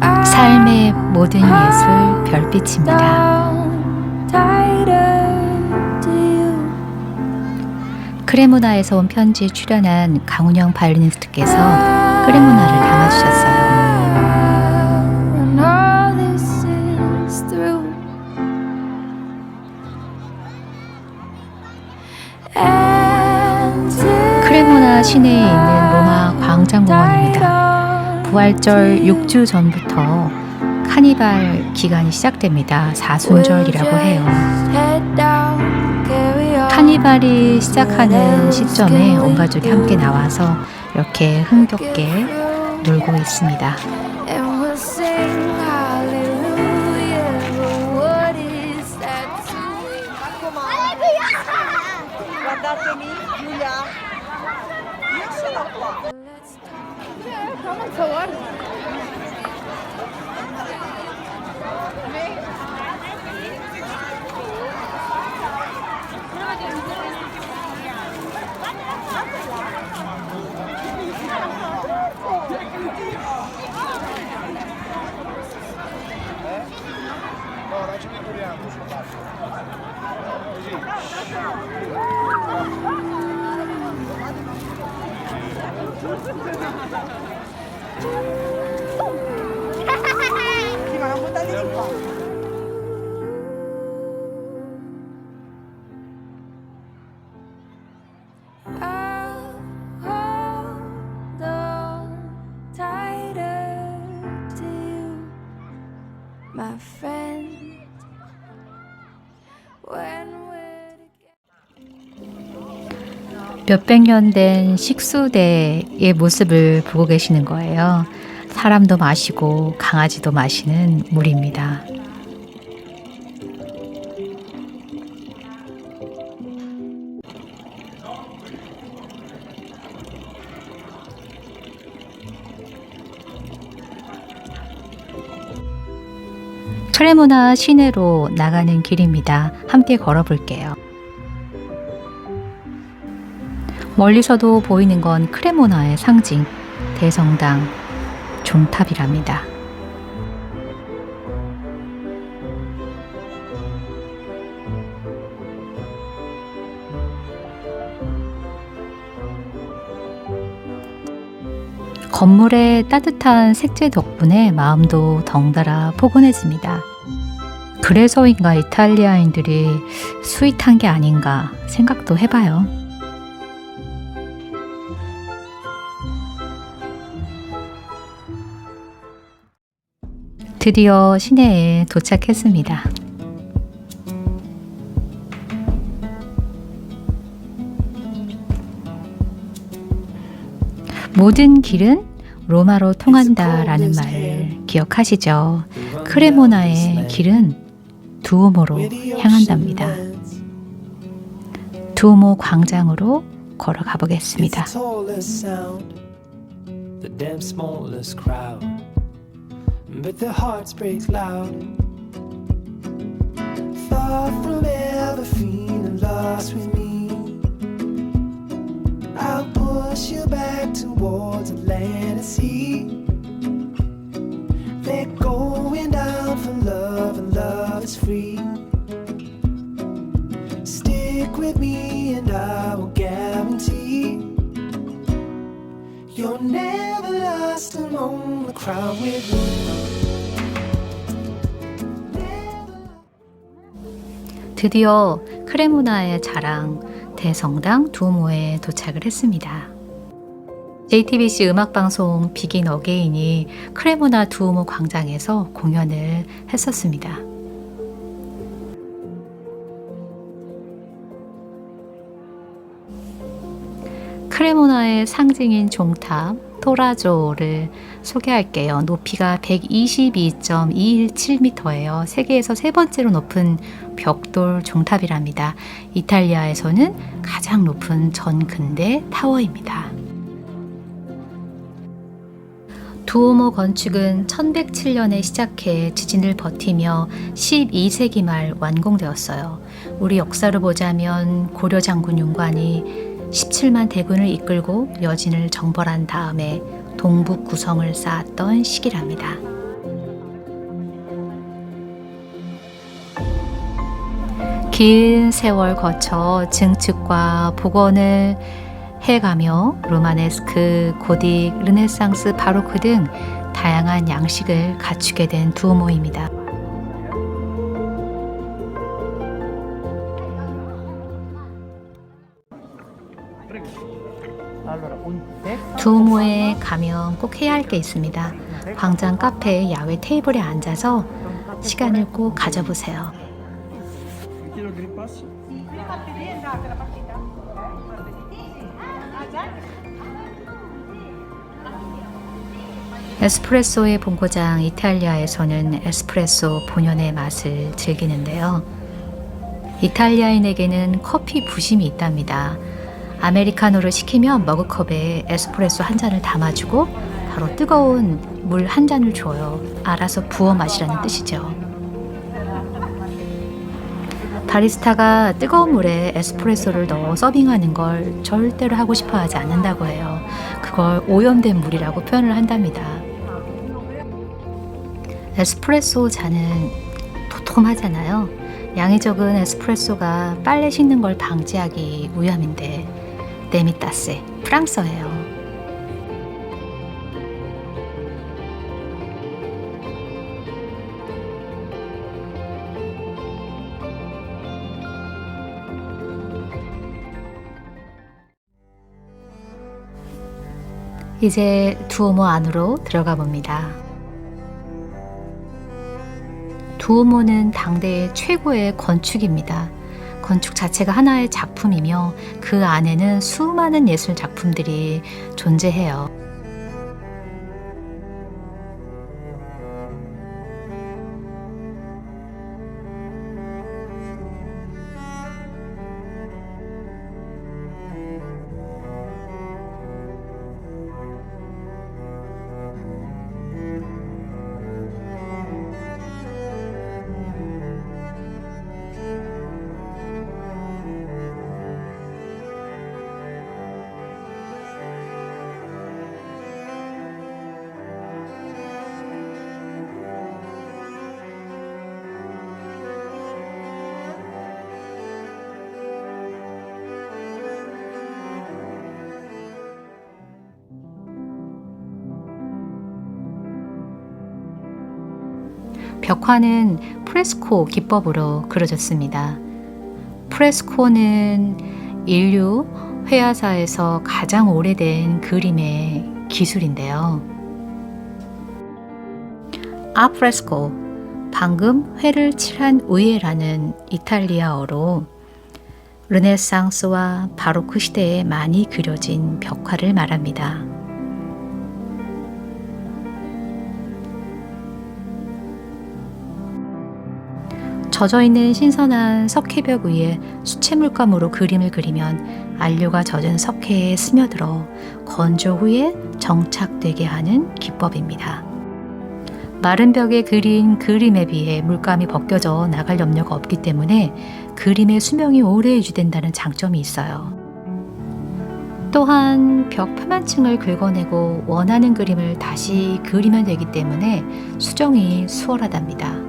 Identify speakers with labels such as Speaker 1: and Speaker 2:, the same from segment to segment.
Speaker 1: 삶의 모든 예술 별빛입니다. 크레모나에서 온 편지에 출연한 강운영 바이올리니스트께서 크레모나를 담아주셨어요. 크레모나 시내에 있는 로마 광장공원입니다. 부활절 6주 전부터 카니발 기간이 시작됩니다. 사순절이라고 해요. 카니발이 시작하는 시점에 온 가족이 함께 나와서 이렇게 흥겹게 놀고 있습니다.
Speaker 2: Friend. When we're together.
Speaker 1: 몇백 년 된 식수대의 모습을 보고 계시는 거예요. 사람도 마시고 강아지도 마시는 물입니다. 크레모나 시내로 나가는 길입니다. 함께 걸어볼게요. 멀리서도 보이는 건 크레모나의 상징, 대성당, 종탑이랍니다. 건물의 따뜻한 색채 덕분에 마음도 덩달아 포근해집니다. 그래서인가 이탈리아인들이 스윗한 게 아닌가 생각도 해봐요. 드디어 시내에 도착했습니다. 모든 길은 로마로 통한다라는 말을 기억하시죠? 크레모나의 길은 두오모로 향한답니다. 두오모 광장으로 걸어가 보겠습니다.
Speaker 3: Is free. Stick with me, and I will guarantee you're never lost among the crowd with me.
Speaker 1: 드디어 크레모나의 자랑 대성당 두오모에 도착을 했습니다. JTBC 음악방송 비긴 어게인이 크레모나 두오모 광장에서 공연을 했었습니다. 크레모나의 상징인 종탑 토라조를 소개할게요. 높이가 122.217m예요. 세계에서 세 번째로 높은 벽돌 종탑이랍니다. 이탈리아에서는 가장 높은 전근대 타워입니다. 두오모 건축은 1107년에 시작해 지진을 버티며 12세기 말 완공되었어요. 우리 역사를 보자면 고려 장군 윤관이 17만 대군을 이끌고 여진을 정벌한 다음에 동북 구성을 쌓았던 시기랍니다. 긴 세월 거쳐 증축과 복원을 해가며 로마네스크, 고딕, 르네상스, 바로크 등 다양한 양식을 갖추게 된 두모입니다. 두오모에 가면 꼭 해야 할 게 있습니다. 광장 카페 야외 테이블에 앉아서 시간을 꼭 가져보세요. 에스프레소의 본고장 이탈리아에서는 에스프레소 본연의 맛을 즐기는데요. 이탈리아인에게는 커피 부심이 있답니다. 아메리카노를 시키면 머그컵에 에스프레소 한 잔을 담아주고 바로 뜨거운 물 한 잔을 줘요. 알아서 부어 마시라는 뜻이죠. 바리스타가 뜨거운 물에 에스프레소를 넣어 서빙하는 걸 절대로 하고 싶어 하지 않는다고 해요. 그걸 오염된 물이라고 표현을 한답니다. 에스프레소 잔은 도톰하잖아요. 양이 적은 에스프레소가 빨래 씻는 걸 방지하기 위함인데 네미따세 프랑스어예요. 이제 두오모 안으로 들어가 봅니다. 두오모는 당대의 최고의 건축입니다. 건축 자체가 하나의 작품이며 그 안에는 수많은 예술 작품들이 존재해요. 벽화는 프레스코 기법으로 그려졌습니다. 프레스코는 인류 회화사에서 가장 오래된 그림의 기술인데요. 아프레스코, 방금 회를 칠한 위에라는 이탈리아어로 르네상스와 바로크 시대에 많이 그려진 벽화를 말합니다. 젖어 있는 신선한 석회벽 위에 수채 물감으로 그림을 그리면 안료가 젖은 석회에 스며들어 건조 후에 정착되게 하는 기법입니다. 마른 벽에 그린 그림에 비해 물감이 벗겨져 나갈 염려가 없기 때문에 그림의 수명이 오래 유지된다는 장점이 있어요. 또한 벽 표면층을 긁어내고 원하는 그림을 다시 그리면 되기 때문에 수정이 수월하답니다.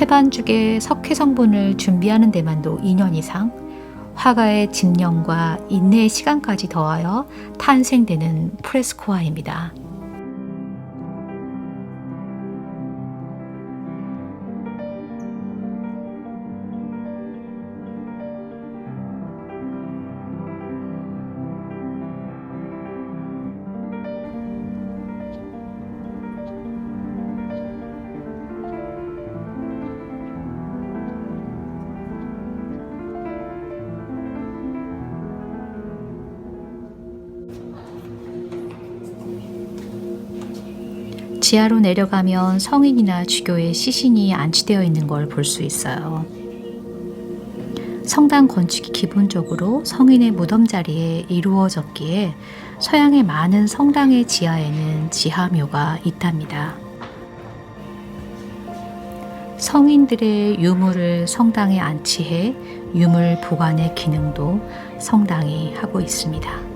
Speaker 1: 해반죽의 석회 성분을 준비하는 데만도 2년 이상, 화가의 집념과 인내의 시간까지 더하여 탄생되는 프레스코아입니다. 지하로 내려가면 성인이나 주교의 시신이 안치되어 있는 걸 볼 수 있어요. 성당 건축이 기본적으로 성인의 무덤 자리에 이루어졌기에 서양의 많은 성당의 지하에는 지하묘가 있답니다. 성인들의 유물을 성당에 안치해 유물 보관의 기능도 성당이 하고 있습니다.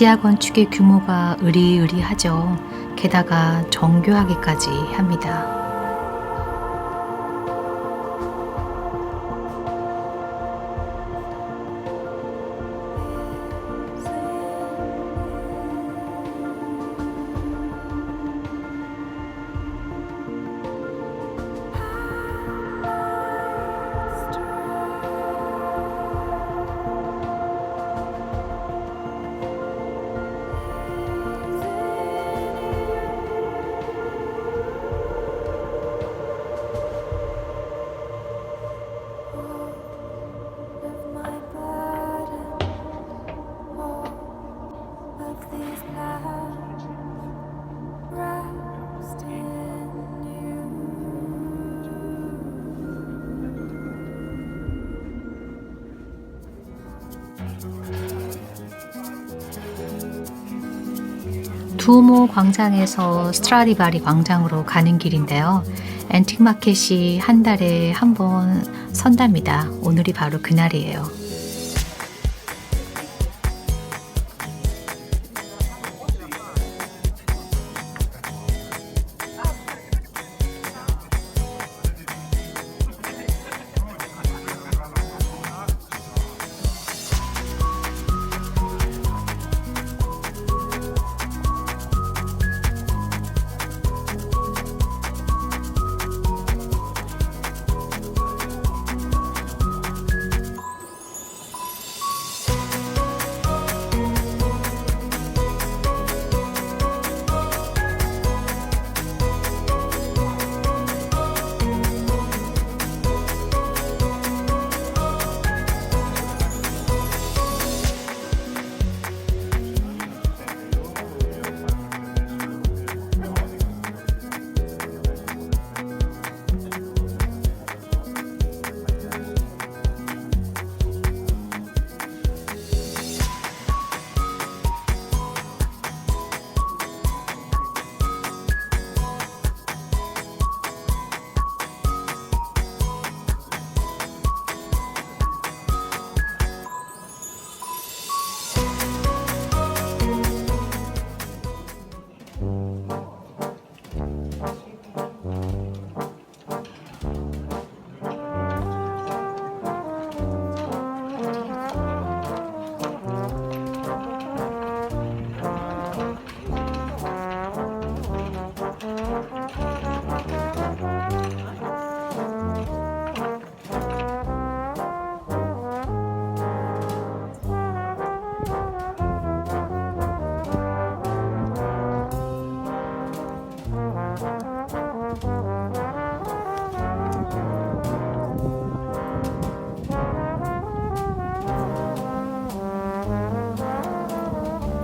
Speaker 1: 지하 건축의 규모가 으리으리하죠. 게다가 정교하기까지 합니다. 두모 광장에서 스트라디바리 광장으로 가는 길인데요. 앤틱 마켓이 한 달에 한 번 선답니다. 오늘이 바로 그날이에요.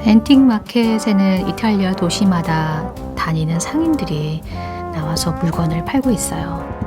Speaker 1: 앤틱 마켓에는 이탈리아 도시마다 다니는 상인들이 나와서 물건을 팔고 있어요.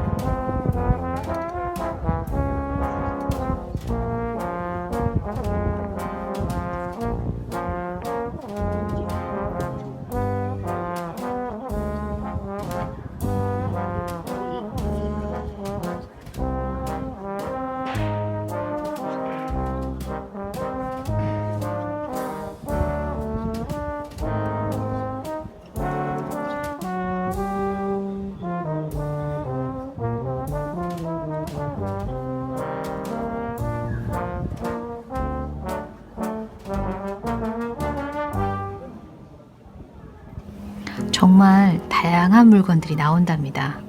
Speaker 1: 정말 다양한 물건들이 나온답니다.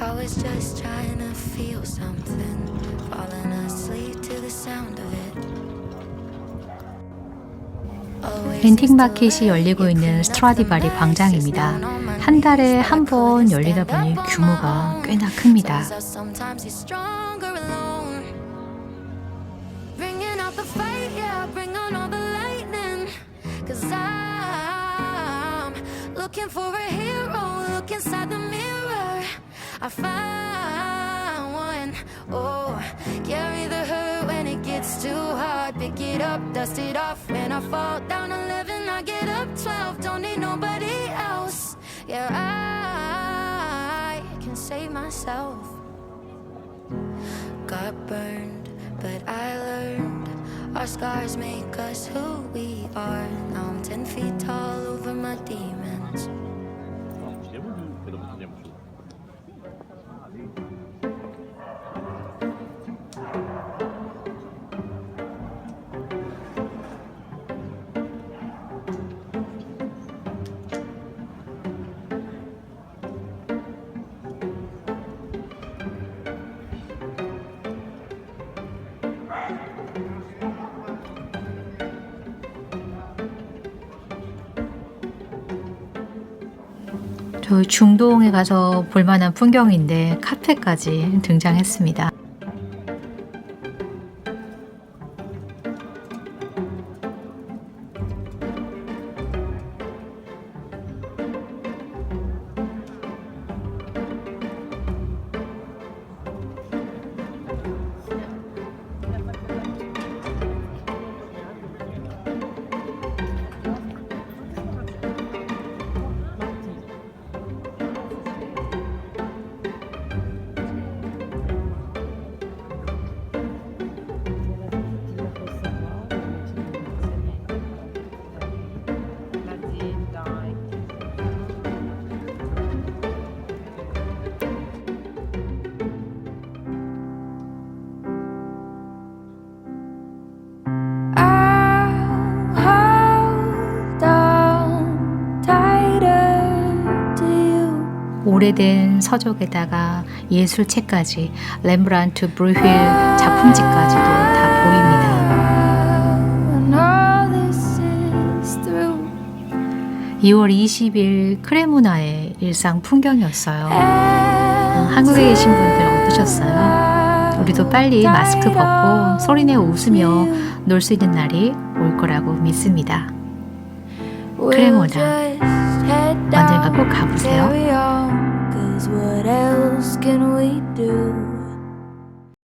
Speaker 2: I was just trying to feel something, falling asleep to the sound of it. To
Speaker 1: 마켓이 열리고 있는 스트라디바리 광장입니다. 한 달에 한 번 열리다 보니 규모가. 꽤나 큽니다.
Speaker 2: Cause I'm looking for a hero, look inside the mirror, I find one. Oh, carry the hurt when it gets too hard. Pick it up, dust it off. When I fall down 11, I get up 12. Don't need nobody else. Yeah, I can save myself. Got burned, but I learned. Our scars make us who we are. Now I'm 10 feet tall over my demons.
Speaker 1: 저 중동에 가서 볼만한 풍경인데 카페까지 등장했습니다. 오래된 서적에다가 예술책까지 렘브란트 브루힐 작품집까지도 다 보입니다.
Speaker 2: When all this is through,
Speaker 1: 2월 20일 크레모나의 일상 풍경이었어요. 어, 한국에 계신 분들 어떠셨어요? 우리도 빨리 마스크 벗고 소리내어 웃으며 놀 수 있는 날이 올 거라고 믿습니다. 크레모나. 언젠가 꼭 가보세요.